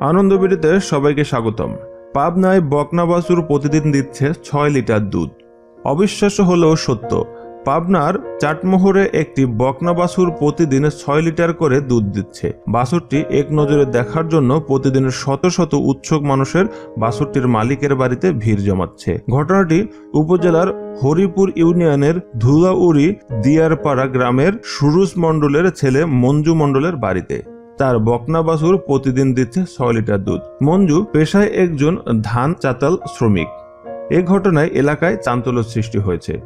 আনন্দবিড়িতে সবাইকে স্বাগতম। পাবনায় বকনা বাছুর প্রতিদিন দিচ্ছে ছয় লিটার দুধ। অবিশ্বাস্য হলেও সত্য, পাবনার চাটমোহরে একটি বকনা বাছুর প্রতিদিন ছয় লিটার করে দুধ দিচ্ছে। বাছুরটি এক নজরে দেখার জন্য প্রতিদিন শত শত উৎসুক মানুষের বাছুরটির মালিকের বাড়িতে ভিড় জমাচ্ছে। ঘটনাটি উপজেলার হরিপুর ইউনিয়নের ধুলাউড়ি দিয়ারপাড়া গ্রামের সুরুজ মণ্ডলের ছেলে মঞ্জু মণ্ডলের বাড়িতে। তার বকনা বাছুর প্রতিদিন দিচ্ছে ছয় লিটার দুধ। মঞ্জু পেশায় একজন ধান চাতাল শ্রমিক। এ ঘটনায় এলাকায় চাঞ্চল্য সৃষ্টি হয়েছে।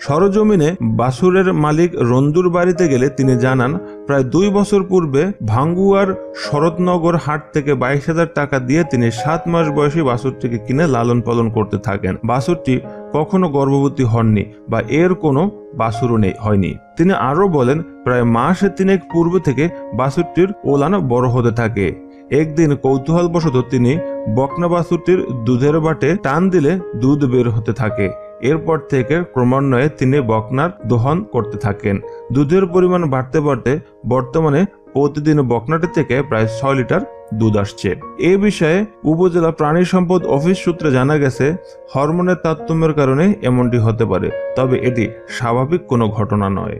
সরজমিনে বাসুরের মালিক রঞ্জুর বাড়িতে গেলে তিনি জানান, প্রায় দুই বছর পূর্বে ভাঙ্গুয়ার শরৎনগর হাট থেকে বাইশ হাজার টাকা দিয়ে তিনি সাত মাস বয়সী বাসুরটিকে কিনে লালন পালন করতে থাকেন। বাছুরটি কখনো গর্ভবতী হননি বা এর কোনো বাসুরও নেই, হয়নি। তিনি আরও বলেন, প্রায় মাসে তিনেক পূর্ব থেকে বাসুরটির ওলান বড় হতে থাকে। একদিন কৌতূহলবশত তিনি বকনা বাসুরটির দুধের বাটে টান দিলে দুধ বের হতে থাকে। এরপর থেকে ক্রমান্বয়ে তিনি বকনার দহন করতে থাকেন। দুধের পরিমাণ বাড়তে বাড়তে বর্তমানে প্রতিদিন বকনাটি থেকে প্রায় ছয় লিটার দুধ আসছে। এ বিষয়ে উপজেলা প্রাণী সম্পদ অফিস সূত্রে জানা গেছে, হরমোনের তারতম্যের কারণে এমনটি হতে পারে, তবে এটি স্বাভাবিক কোনো ঘটনা নয়।